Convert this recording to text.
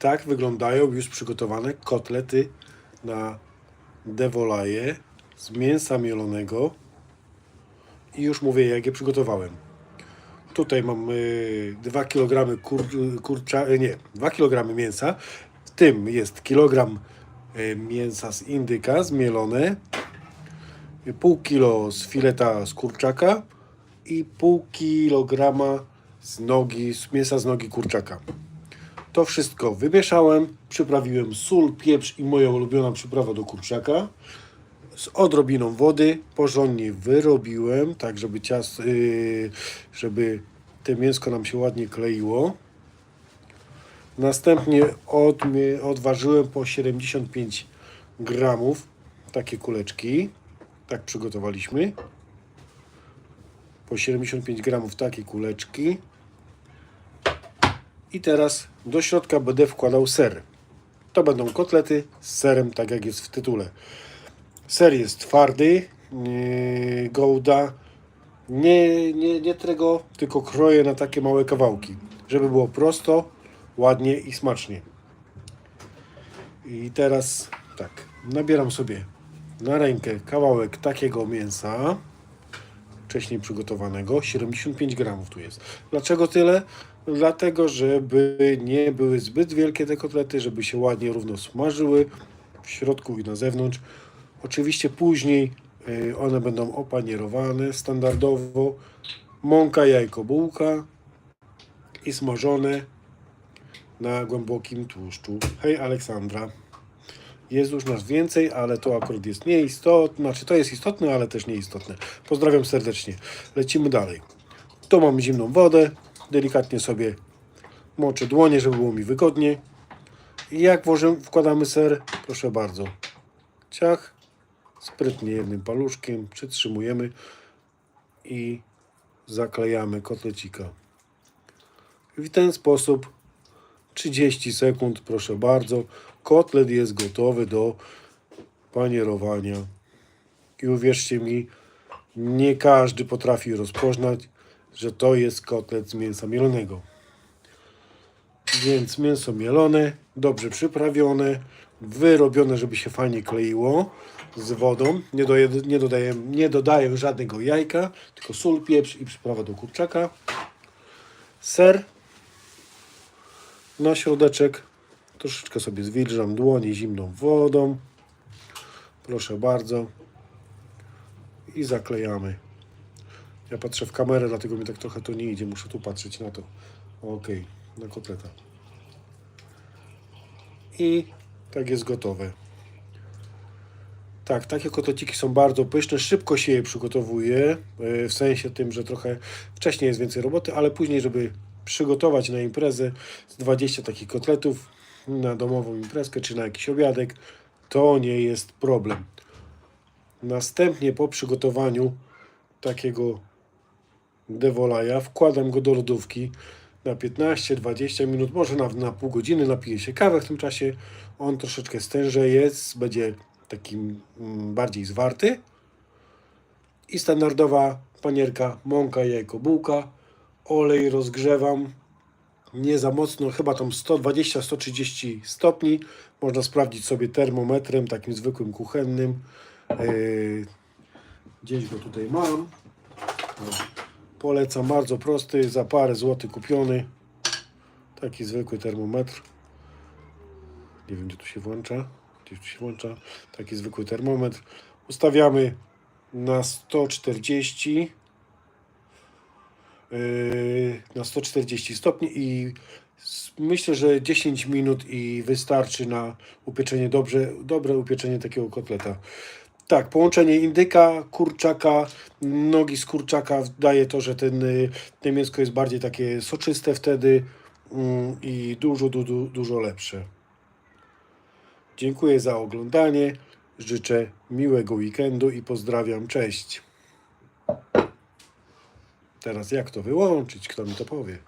Tak wyglądają już przygotowane kotlety na dewolaje z mięsa mielonego. I już mówię, jak je przygotowałem. Tutaj mam y, 2 kg kur, kurcza, y, nie, 2 kg mięsa. W tym jest kilogram y, mięsa z indyka zmielone, pół kilo z fileta z kurczaka i pół kilograma z nogi, z mięsa z nogi kurczaka. To wszystko wymieszałem, przyprawiłem sól, pieprz i moją ulubioną przyprawę do kurczaka. Z odrobiną wody porządnie wyrobiłem, tak żeby cias, yy, żeby te mięsko nam się ładnie kleiło. Następnie odważyłem po 75 gramów takie kuleczki. Tak przygotowaliśmy. Po 75 gramów takie kuleczki. I teraz do środka będę wkładał ser. To będą kotlety z serem, tak jak jest w tytule. Ser jest twardy, yy, gołda. Nie, nie, nie tego, tylko kroję na takie małe kawałki, żeby było prosto, ładnie i smacznie. I teraz tak, nabieram sobie na rękę kawałek takiego mięsa wcześniej przygotowanego. 75 gramów tu jest. Dlaczego tyle? Dlatego, żeby nie były zbyt wielkie te kotlety, żeby się ładnie równo smażyły w środku i na zewnątrz. Oczywiście później y, one będą opanierowane standardowo. Mąka, jajko, bułka i smażone na głębokim tłuszczu. Hej Aleksandra. Jest już nas więcej, ale to akurat jest nieistotne. Znaczy to jest istotne, ale też nieistotne. Pozdrawiam serdecznie. Lecimy dalej. Tu mam zimną wodę. Delikatnie sobie moczę dłonie, żeby było mi wygodnie. I jak włożę, wkładamy ser, proszę bardzo. Ciach. Sprytnie jednym paluszkiem przytrzymujemy i zaklejamy kotlecika. W ten sposób 30 sekund, proszę bardzo. Kotlet jest gotowy do panierowania. I uwierzcie mi, nie każdy potrafi rozpoznać, że to jest kotlet z mięsa mielonego. Więc mięso mielone, dobrze przyprawione, wyrobione, żeby się fajnie kleiło z wodą. Nie, doje, nie, dodaję, nie dodaję żadnego jajka, tylko sól, pieprz i przyprawa do kurczaka. Ser na środeczek. Troszeczkę sobie zwilżam dłonie zimną wodą. Proszę bardzo. I zaklejamy. Ja patrzę w kamerę, dlatego mi tak trochę to nie idzie. Muszę tu patrzeć na to. Ok, na kotleta. I tak jest gotowe. Tak, takie kotleciki są bardzo pyszne. Szybko się je przygotowuje. yy, W sensie tym, że trochę wcześniej jest więcej roboty, ale później, żeby przygotować na imprezę z 20 takich kotletów na domową imprezkę czy na jakiś obiadek, to nie jest problem. Następnie po przygotowaniu takiego dewolaja wkładam go do lodówki na 15-20 minut, może nawet na pół godziny, napiję się kawę w tym czasie. On troszeczkę stężeje, będzie takim mm, bardziej zwarty. I standardowa panierka, mąka, jajko, bułka. Olej rozgrzewam nie za mocno, chyba tam 120-130 stopni. Można sprawdzić sobie termometrem, takim zwykłym kuchennym. Yy, Gdzieś go tutaj mam. Polecam, bardzo prosty, za parę złotych kupiony. Taki zwykły termometr. Nie wiem, gdzie tu się włącza. Gdzie tu się włącza. Taki zwykły termometr. Ustawiamy na 140 yy, na 140 stopni i myślę, że 10 minut i wystarczy na upieczenie dobrze, dobre upieczenie takiego kotleta. Tak, połączenie indyka, kurczaka, nogi z kurczaka daje to, że ten, y, to mięsko jest bardziej takie soczyste wtedy mm, i dużo, dużo, dużo lepsze. Dziękuję za oglądanie. Życzę miłego weekendu i pozdrawiam. Cześć. Teraz jak to wyłączyć? Kto mi to powie?